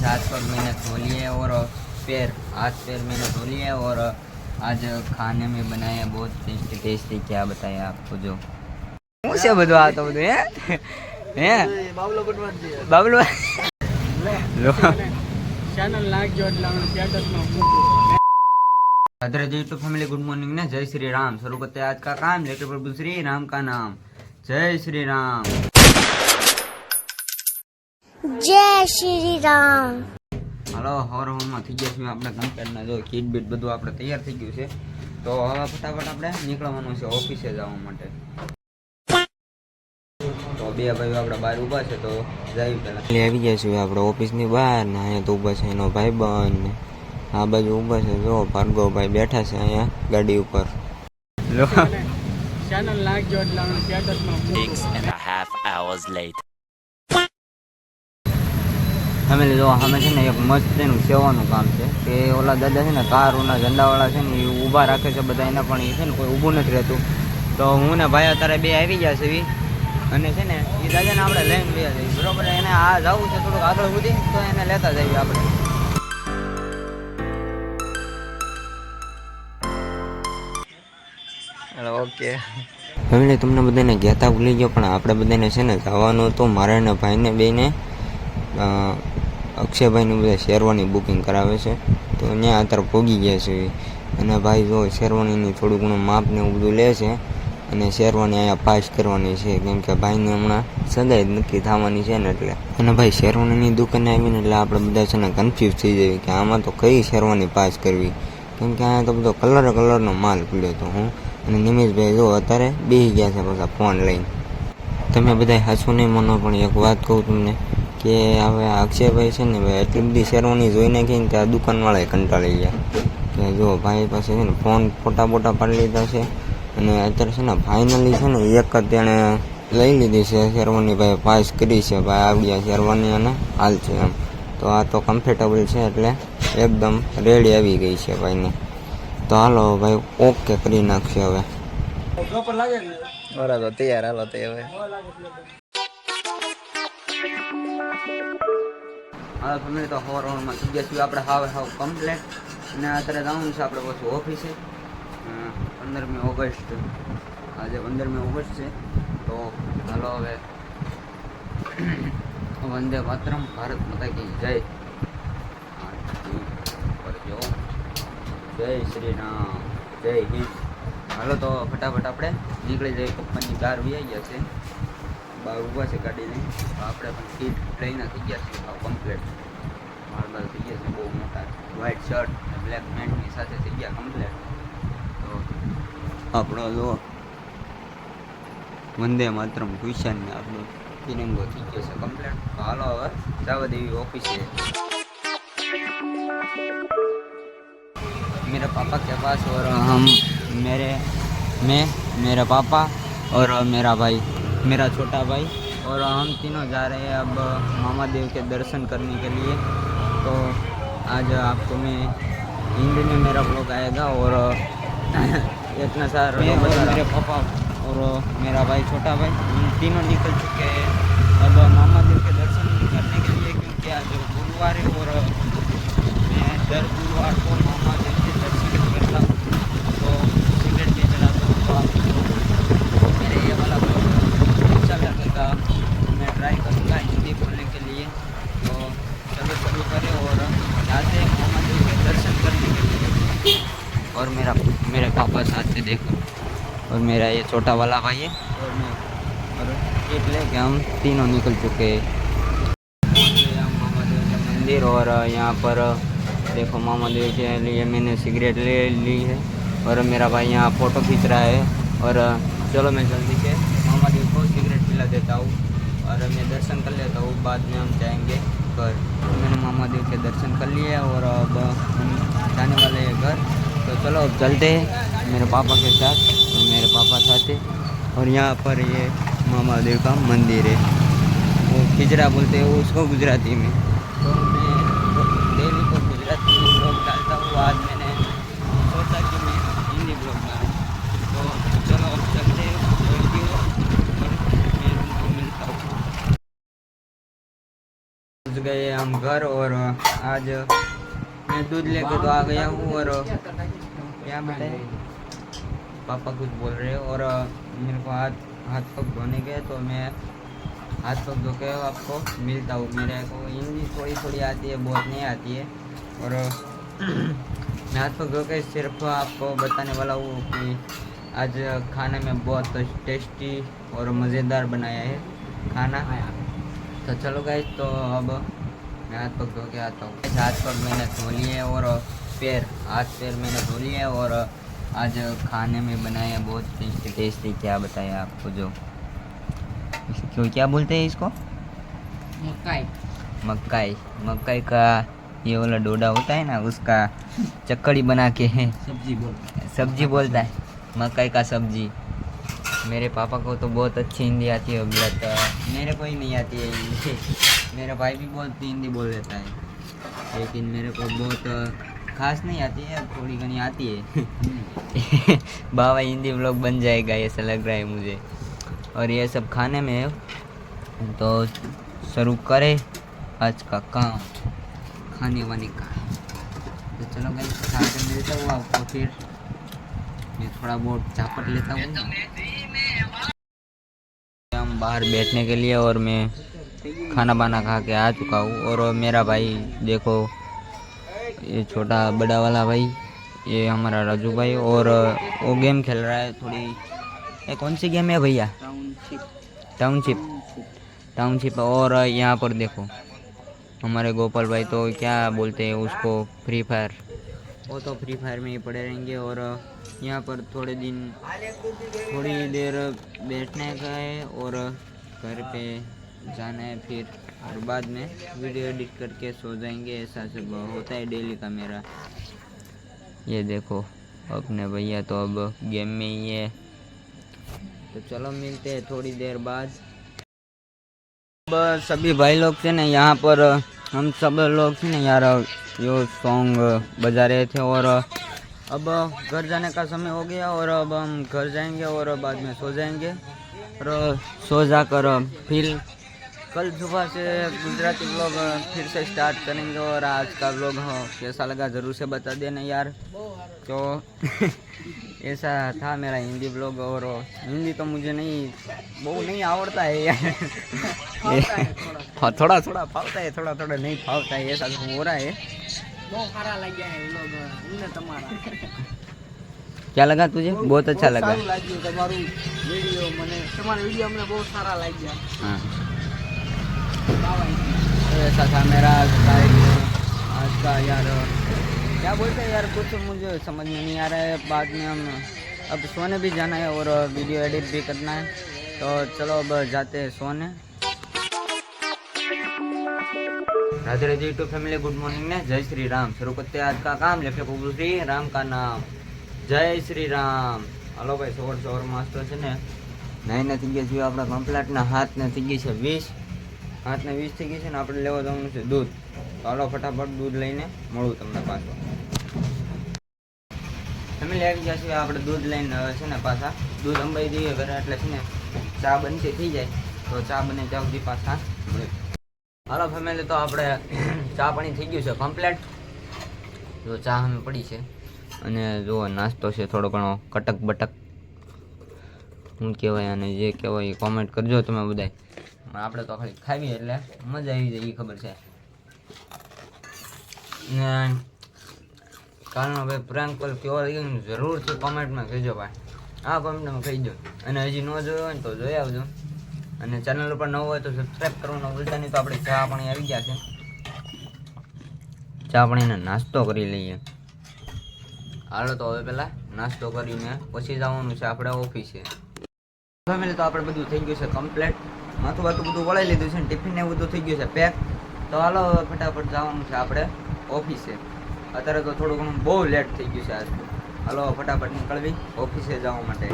से हाथ पग मैंने धो लिए और पैर हाथ पैर मैंने धो लिए और आज खाने में बनाया बहुत टेस्टी टेस्टी क्या बताया आपको जो શું છે બધું આ તો બધું હે હે બાબલો ગુડવાન છે બાબલો લો ચેનલ નાખજો એટલે અમે સ્ટેટસમાં મૂકું other ji to family good morning ने जय श्री राम शुरू करते हैं आज का काम लेकर प्रभु श्री राम का नाम जय श्री राम જય શ્રી રામ. હાલો હવારમાં થઈ ગયા છે આપણે કમ્પ્લેટના જો કીટ બીટ બધું આપણે તૈયાર થઈ ગયું છે. તો હવે ફટાફટ આપણે નીકળવાનું છે ઓફિસે જવા માટે. તો બે ભાઈઓ આપણે બહાર ઊભા છે તો જાય પહેલા. આવી ગયા છીએ આપણે ઓફિસની બહાર ને અહીંયા તો ઊભા છે એનો ભાઈ ને. આ બાજુ ઊભા છે જો ભાર્ગવભાઈ બેઠા છે અહીંયા ગાડી ઉપર. લો. ચેનલ નાખજો એટલે અમે સ્ટેટસમાં મૂકું. And a half hours later. Family જો સામે છે ને એક મસ્ત એનું સેવાનું કામ છે. કે ઓલા દાદા છે ને કાર કારોના ઝંડાવાળા છે ને એ ઊભા રાખે છે બધા એના પણ એ છે ને કોઈ ઊભું નથી રહેતું. તો હું ને ભાઈ અત્યારે બે આવી ગયા છે ઈ. અને છે ને એ દાદાને આપણે લઈને બે જઈએ બરોબર એને આ જવું છે થોડુંક આગળ સુધી તો એને લેતા જઈએ આપણે. ઓકે. ફેમિલી તમને બધાને કહેતા ભૂલી ગયો પણ આપણે બધાને છે ને જવાનું હતું મારે ને ભાઈને બેને. અક્ષયભાઈની બધા શેરવાની બુકિંગ કરાવે છે. તો ત્યાં અત્યારે ભોગી ગયા છે. અને ભાઈ જો શેરવાનીની થોડું ઘણું માપ ને એવું બધું લે છે અને શેરવાની અહીંયા પાસ કરવાની છે. કેમ કે ભાઈને હમણાં સગાઈ નક્કી થવાની છે ને એટલે. અને ભાઈ શેરવાનીની દુકાને આવીને એટલે આપણે બધા છે ને કન્ફ્યુઝ થઈ જઈએ કે આમાં તો કઈ શેરવાની પાસ કરવી? કેમ કે અહીંયા તો બધો કલર કલરનો માલ પડ્યો હતો હું. અને નિમેશભાઈ જો અત્યારે બેસી ગયા છે બધા ફોન લઈને. તમે બધા હાચું નહીં મનો પણ એક વાત કહું તમને. કે હવે અક્ષયભાઈ છે ને ભાઈ એટલી બધી શેરવાની જોઈ કહીને આ દુકાનવાળાએ કંટાળી ગયા. કે જો ભાઈ પાસે છે ને ફોન ફોટા ફોટા પાડી લીધા છે અને અત્યારે છે ને ફાઇનલી છે ને એક જ તેણે લઈ લીધી છે શેરવાની ભાઈ પાસ કરી છે ભાઈ આવી ગયા શેરવાની અને હાલ છે એમ. તો આ તો કમ્ફર્ટેબલ છે એટલે એકદમ રેડી આવી ગઈ છે ભાઈને. તો હાલો ભાઈ ઓકે કરી નાખશે હવે. બરાબર, તૈયાર, હાલો તે હવે. હા ફેમિલી, તો હવાર હવારમાં થઈ ગયા છીએ. આપણે હાવ હાવ કમ્પ્લેટ અને અત્યારે જવાનું છે આપણે પાછું ઓફિસે પંદરમી ઓગસ્ટ. આજે પંદરમી ઓગસ્ટ છે. તો હાલો હવે. વંદે માતરમ. ભારત માતા કી જય. કરજો જય શ્રી રામ. જય હિન્દ. હાલો તો ફટાફટ આપણે નીકળી જઈએ. પપ્પાની કાર વી ગયા છે. ઊભા છે ગાડી લઈને તો આપણે પણ સીટ લઈને થઈ ગયા છે હાવ કમ્પ્લેટ માલ બાલ થઈ ગયા છે બહુ મોટા વ્હાઇટ શર્ટ બ્લેક પેન્ટની સાથે થઈ ગયા કમ્પ્લેટ તો આપણો જો વંદે માતરમ ક્વેશ્ચન ને આપણો તિરંગો થઈ ગયો છે કમ્પ્લેટ તો હાલો હવે જવા દેવી ઓફિસે मेरे पापा के पास और हम मेरे मैं मेरा पापा और मेरा भाई मेरा छोटा भाई। और हम तीनों जा रहे हैं अब मामा देव के दर्शन करने के लिए। तो आज आपको मैं हिंदी में मेरा ब्लॉग आएगा और इतना सारा मैं और मेरे पापा। और मेरा भाई छोटा भाई हम तीनों निकल चुके हैं। अब मामा देव के दर्शन करने के लिए क्योंकि आज गुरुवार है और मैं दर गुरुवार को मामा देव के दर्शन करता हूँ तो सिगरेट नहीं जलाता हूँ तो आपको मेरे ये वाला ब्लॉग अच्छा लगेगा मैं ट्राई करूँगा हिंदी बोलने के लिए तो चलो शुरू करें और जाते हैं मामा देव के दर्शन करने के लिए और मेरा मेरे पापा साथ से देखो और मेरा ये छोटा वाला भाई है। और एक लेके हम तीनों निकल चुके हैं। मंदिर और यहाँ पर, देखो मामा देव के लिए मैंने सिगरेट ले ली है। और मेरा भाई यहाँ फ़ोटो खींच रहा है। और चलो मैं जल्दी से मामा देव को सिगरेट पिला देता हूँ। और मैं दर्शन कर लेता हूँ, बाद में हम जाएँगे घर। मैंने मामा देव के दर्शन कर लिए और अब हम जाने वाले हैं घर। तो चलो अब चलते हैं मेरे पापा के साथ। तो साथ। है और यहाँ पर ये मामा देव का मंदिर है। वो खिजरा बोलते हैं उसको गुजराती में। तो मैं डेली को गुजराती में ब्लॉग डालता हूँ। आज मैंने सोचा कि मैं हिंदी ब्लॉग डालूँ तो चलो अब चलते गए हम घर और आज मैं दूध लेकर तो आ गया हूँ। और क्या बताए? पापा कुछ बोल रहे हैं और मेरे को हाथ हाथ पग धोने गए तो मैं हाथ पग धो के आपको मिलता हूँ। मेरे को हिंदी थोड़ी थोड़ी आती है, बहुत नहीं आती है। और मैं हाथ पग धो के सिर्फ़ आपको बताने वाला हूँ कि आज खाने में बहुत टेस्टी और मज़ेदार बनाया है खाना। तो चलो गाइस तो अब मैं हाथ पग धो के आता हूँ। हाथ पग मैंने धो लिए और पैर, हाथ पैर मैंने धो लिए और आज खाने में बनाया बहुत टेस्टी टेस्टी क्या बताया आपको जो? क्यों क्या बोलते हैं इसको? मकाई मकाई मकाई का ये वाला डोडा होता है ना उसका चक्कड़ी बना के है। सब्ज़ी बोल सब्ज़ी बोलता है। मकई का सब्ज़ी। मेरे पापा को तो बहुत अच्छी हिंदी आती है तो मेरे को ही नहीं आती है मेरा भाई भी बहुत हिंदी बोल देता है। लेकिन मेरे को बहुत खास नहीं आती है थोड़ी घनी आती है बाबा हिंदी व्लॉग बन जाएगा ऐसा लग रहा है मुझे और ये सब खाने में तो शुरू करें आज का काम खाने वाने का तो चलो भाई खा कर मिलता हूँ आपको फिर मैं थोड़ा बहुत चापट लेता हूँ हम बाहर बैठने के लिए और मैं खाना बाना खा के आ चुका हूँ और मेरा भाई देखो ये छोटा बड़ा वाला भाई ये हमारा राजू भाई और वो गेम खेल रहा है थोड़ी ये कौन सी गेम है भैया? टाउनशिप टाउनशिप और यहाँ पर देखो हमारे गोपाल भाई तो क्या बोलते हैं उसको फ्री फायर वो तो फ्री फायर में ही पड़े रहेंगे और यहाँ पर थोड़े दिन थोड़ी देर बैठने का है और घर पे जाना है फिर। और बाद में वीडियो एडिट करके सो जाएँगे, ऐसा सब होता है डेली का मेरा। ये देखो, अपने भैया तो अब गेम में ही है। तो चलो मिलते हैं थोड़ी देर बाद। अब सभी भाई लोग थे ना यहाँ पर, हम सब लोग थे ना यार, यो सॉन्ग बजा रहे थे और अब घर जाने का समय हो गया और अब हम घर जाएँगे और बाद में सो जाएँगे। और सो जाकर फिर कल सुबह से गुजराती ब्लॉग फिर से स्टार्ट करेंगे और आज का ब्लॉग हाँ, कैसा लगा ज़रूर से बता देना यार। तो ऐसा था मेरा हिंदी ब्लॉग और हिंदी तो मुझे नहीं बहुत नहीं आवड़ता है यार। हाँ, थोड़ा थोड़ा फावता है थोड़ा थोड़ा नहीं फावता है ऐसा हो रहा है। क्या लगा तुझे? बहुत अच्छा लगा। वीडियो मैंने वीडियो बहुत सारा लग गया तो ऐसा था मेरा आज का एक- आज का यार क्या बोलते हैं यार कुछ मुझे समझ में नहीं आ रहा है बाद में हम अब सोने भी जाना है और वीडियो एडिट भी करना है तो चलो अब जाते हैं सोने Radhe Radhe YouTube family good morning ने जय श्री राम शुरू करते हैं आज का काम लेफे को श्री राम का नाम જય શ્રી રામ હાલો ભાઈ સવાર સવારમાં તો છે ને નાઈને થઈ ગયા છીએ આપણા કમ્પ્લેટના હાથને થઈ ગઈ છે વીસ હાથને વીસ થઈ ગઈ છે ને આપણે લેવા જવાનું છે દૂધ. તો ફટાફટ દૂધ લઈને મળું તમને પાછો. ફેમિલી આવી ગયા આપણે દૂધ લઈને હવે છે ને પાછા દૂધ અંબાઈ દઈએ ઘરે, એટલે છે ને ચા બનતી થઈ જાય. તો ચા બને ત્યાં સુધી પાછા મળે હાલો ફેમિલી, તો આપણે ચા પાણી થઈ ગયું છે કમ્પ્લેટ જો ચા અમે પડી છે. અને જો નાસ્તો છે, થોડો ઘણો કટક બટક. શું કહેવાય અને જે કહેવાય એ કોમેન્ટ કરજો તમે બધાય. આપણે તો ખાલી ખાવીએ એટલે મજા આવી જાય, એ ખબર છે. ને કાલનો ભાઈ પ્રાંક કોલ કેવો લાગ્યો જરૂરથી કોમેન્ટમાં કહેજો ભાઈ. હા કોમેન્ટમાં કહી દો. અને હજી ન જોયો હોય ને તો જોઈ આવજો. અને ચેનલ ઉપર નવું હોય તો સબસ્ક્રાઈબ કરવાનું ભૂલતા નહીં, તો આપણે ચા પાણી આવી ગયા છે. ચા પાણીને નાસ્તો કરી લઈએ. હાલો તો હવે પહેલાં નાસ્તો કરીને પછી જવાનું છે આપણે ઓફિસે. ફેમિલી તો આપણે બધું થઈ ગયું છે કમ્પ્લેટ માથું બાથું બધું વળાઈ લીધું છે ને ટિફિન ને બધું થઈ ગયું છે. પેક. તો હાલો ફટાફટ જવાનું છે આપણે ઓફિસે. અત્યારે તો થોડું ઘણું બહુ લેટ થઈ ગયું છે આજ હાલો ફટાફટ નીકળવી, ઓફિસે જવા માટે.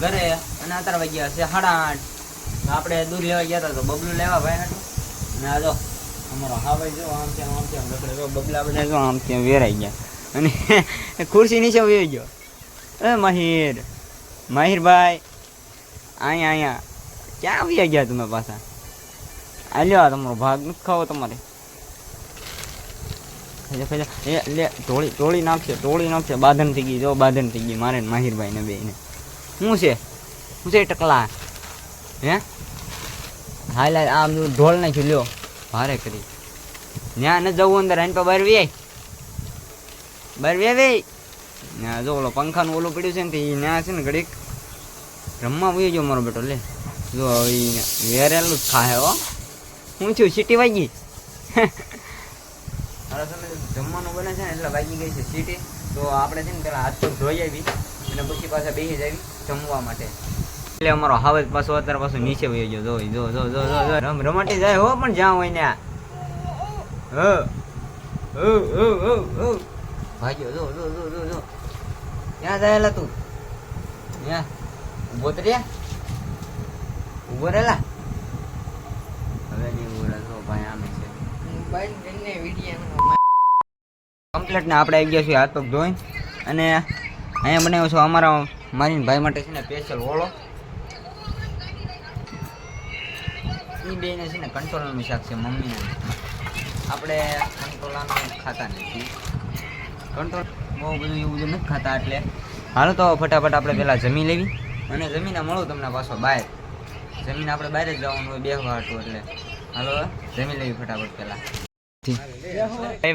ઘરે અને અત્યારે વાગ્યા છે સાડા આઠ. આપણે દૂધ લેવા ગયા હતા તો બબલું લેવા ભાઈ હતું અને આ જો, અમારો હાવાઈ જો, આમ ત્યાં આમ ત્યાં, રખડે બબલા બધા જો, આમ ત્યાં વેરાઈ ગયા. અને ખુરશી નીચે વહી ગયો. એ મહિર મહિરભાઈ અહીંયા અહીંયા ક્યાં આવી ગયા તમે પાછા? આ લ્યો તમારો ભાગ નથી ખાવો તમારે. એ, લે, ટોળી ટોળી નાખશે ટોળી નાખશે. બાંધણ થઈ ગઈ, જો, બાંધણ થઈ ગઈ. મારે ને માહિરભાઈ ને. બેને શું છે? શું છે ટકલા? હે? હાલ હાલ આમ ઢોલ નાખ્યું લ્યો, ભારે કરી. ત્યાં ન જવું અંદર, આને તો બહાર વે બહાર વે વે ના જો ઓલો પંખાનું ઓલું પડ્યું છે ને તે ત્યાં છે ને ઘડીક રમવા વયો ગયો મારો બેટો, લે. જો હવે વેરેલું જ ખાહે હો. હું છું, સીટી વાગી. હવે તમે જમવાનું બને છે ને એટલે વાગી ગઈ છે સીટી. તો આપણે છે ને પેલા હાથ પર ધોઈ આવી અને પછી પાછા બેસી જ આવી જમવા માટે. એટલે અમારો હાવજ પાછો અત્યારે પાછો નીચે વહી ગયો. જો જો જો જો જો રમ રમાટી જાય હો પણ જ્યાં હોય ને ભાગ્યો જો જો જો જો જો. ક્યાં જાયેલા તું? ત્યાં ઊભો તો ઊભો રહેલા? હવે નહીં ઊભો રહેશો ભાઈ આમે છે. કમ્પ્લેટ ને આપણે આવી ગયા છીએ હાથ પગ ધોઈ. અને અહીંયા બનાવ્યો છું અમારા મારી ભાઈ માટે છે ને સ્પેશિયલ ઓળો. એ બેને છે ને કંટ્રોલનું શાક છે મમ્મી આપણે કંટ્રોલાનું ખાતા નથી. કંટ્રોલ બહુ બધું એવું બધું નથી ખાતા એટલે. હાલો તો ફટાફટ આપણે પહેલાં જમી લેવી અને જમીને મળું તમને પાછો બહાર. જમીને આપણે બહાર જ જવાનું હોય બે વાટું એટલે. હાલો, જમી લેવી ફટાફટ પહેલાં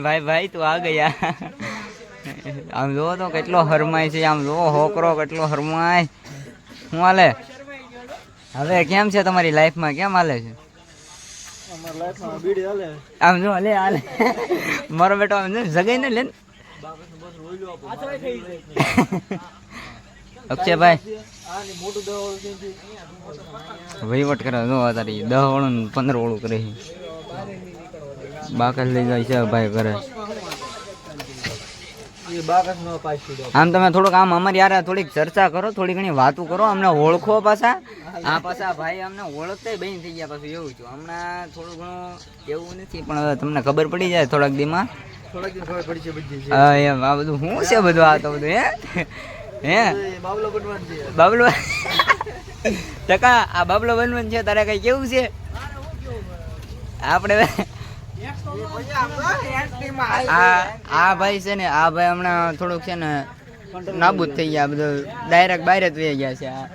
ભાઈ ભાઈ, તું આ ગયા. આમ જોવો તો કેટલો હરમાય છે, આમ જોવો હોકરો કેટલો હરમાય શું હાલે? હવે કેમ છે તમારી લાઈફમાં કેમ હાલે છે? આમ જો લે હાલે. મારો બેટો આમ જગાઈ ને લેન. અક્ષયભાઈ વહીવટ કરે જો તારી દહ વાળું પંદર વાળું કરે. છે બાકસ લઈ જાય છે ભાઈ ઘરે. આમ તમે થોડુંક આમ અમારી યાર થોડીક ચર્ચા કરો થોડી ઘણી વાતો કરો અમને ઓળખો પાછા. આ પાછા ભાઈ અમને ઓળખતે બેન થઈ ગયા પાછું એવું છું. હમણાં થોડું ઘણું એવું નથી પણ તમને ખબર પડી જાય થોડાક દીમાં. હા એમ આ બધું શું છે બધું આ તો બધું હે? હે? બાબલો ટકા આ બાબલો બનવાનું છે તારે કઈ કેવું છે? આપણે આ ભાઈ છે ને, આ ભાઈ હમણાં થોડુંક છે ને નાબૂદ થઈ ગયા, બધું ડાયરેક્ટ બહાર જ વહી ગયા છે હા?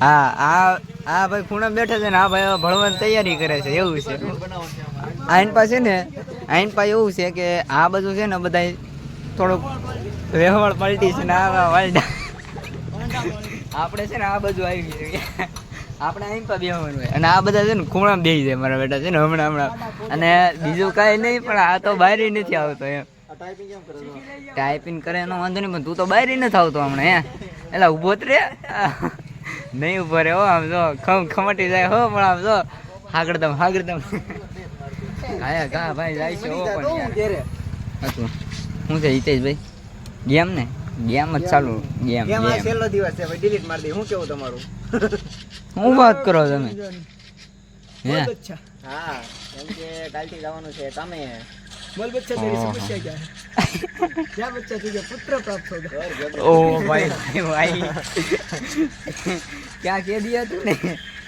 આ આ ભાઈ ખૂણા બેઠા છે ને, આ ભાઈ ભણવાની તૈયારી કરે છે, એવું છે. આઈન પાસે ને, આઈન પાસે એવું છે કે આ બધું છે ને બધા થોડુંક વ્યવહાર પલટી છે ને, આ વાલડા. આપણે છે ને આ બધું આવી ગયું. આપણે અહીં પણ બેહવાનું હોય. અને આ બધા છે ને ખૂણા બેસી જાય મારા બેટા છે ને હમણાં હમણાં. અને બીજું કાંઈ નહીં પણ આ તો બહાર નથી આવતો એમ. ટાઈપિંગ કરે એનો વાંધો નહીં પણ તું તો બહાર નથી આવતો હમણાં હે. એટલે ઊભો જ રે. નહીં ઊભો રે હો આમ જો ખમ ખમટી જાય હો પણ આમ જો. હાગડદમ હાગડદમ કાયા કા ભાઈ જાય છે હો પણ હતું શું છે હિતેશભાઈ ગેમ ને? ગેમ જ ચાલુ ગેમ ગેમ છેલ્લો દિવસ છે ભાઈ ડિલીટ મારી દે. હું કેવું તમારું? શું વાત કરો તમે હે હા કેમ કે કાલથી જવાનું છે તમે बोल बच्चा तेरी समस्या क्या है क्या बच्चा तुझे पुत्र प्राप्त होगा ओ भाई भाई भाई क्या कह दिया तूने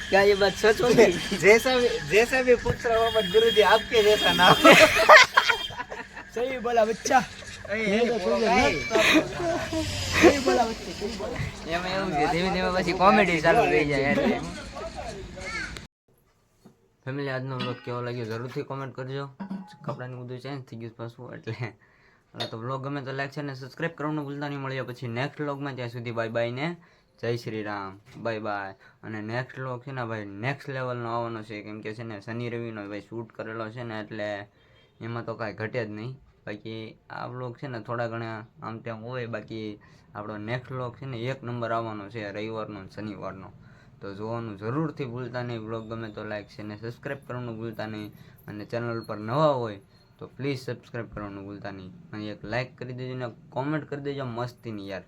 क्या ये बात सच हो गई जैसा भी जैसा भी पुत्र हो मत गुरु जी आपके जैसा नाम सही बोला बच्चा એમાં એવું છે ધીમે પછી કોમેડી ચાલુ થઈ જાય ફેમિલી, આજનો વ્લોગ કેવો લાગ્યો? જરૂરથી કોમેન્ટ કરજો. કપડાની બધું ચેન્જ થઈ ગયું પાછું, એટલે હવે તો વ્લોગ ગમે તો લાઈક છે અને સબસ્ક્રાઈબ કરવાનું ભૂલતા નહીં. મળીએ પછી નેક્સ્ટ વ્લોગમાં ત્યાં સુધી બાય બાય ને જય શ્રી રામ. બાય બાય અને નેક્સ્ટ લોક છે ને ભાઈ નેક્સ્ટ લેવલનો આવવાનો છે. કેમ કે છે ને, શનિ રવિનો ભાઈ શૂટ કરેલો છે ને, એટલે એમાં તો કાંઈ ઘટે જ નહીં. બાકી આ વ્લોગ છે ને થોડા ઘણા આમ તેમ હોય, બાકી આપણો નેક્સ્ટ વ્લોગ છે ને એક નંબર આવવાનો છે રવિવારનો શનિવારનો. તો જોવાનું જરૂરથી ભૂલતા નહીં. વ્લોગ ગમે તો લાઈક છે ને સબસ્ક્રાઈબ કરવાનું ભૂલતા નહીં. અને ચેનલ પર નવા હોય તો પ્લીઝ સબસ્ક્રાઈબ કરવાનું ભૂલતા નહીં. અને એક લાઈક કરી દેજો ને કોમેન્ટ કરી દેજો મસ્તીની યાર.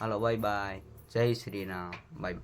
હાલો બાય બાય જય શ્રી રામ. બાય